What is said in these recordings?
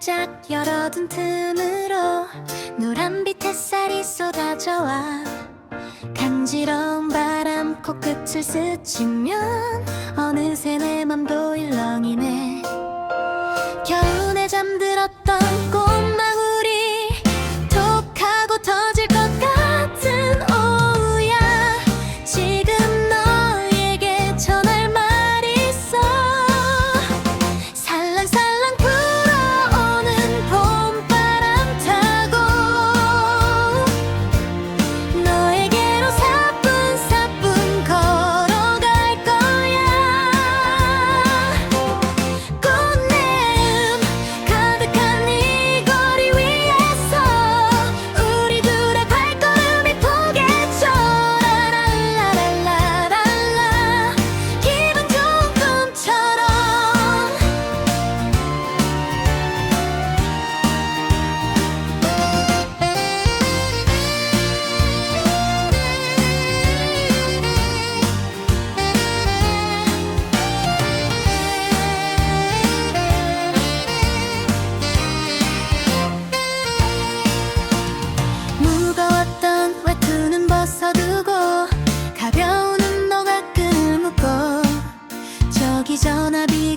활짝 열어둔 틈으로 노란빛 햇살이 쏟아져와 간지러운 바람 코끝을 스치면 어느새 내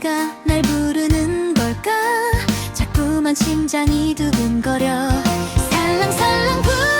네가 날 부르는 걸까? 자꾸만 심장이 두근거려. 살랑살랑 부르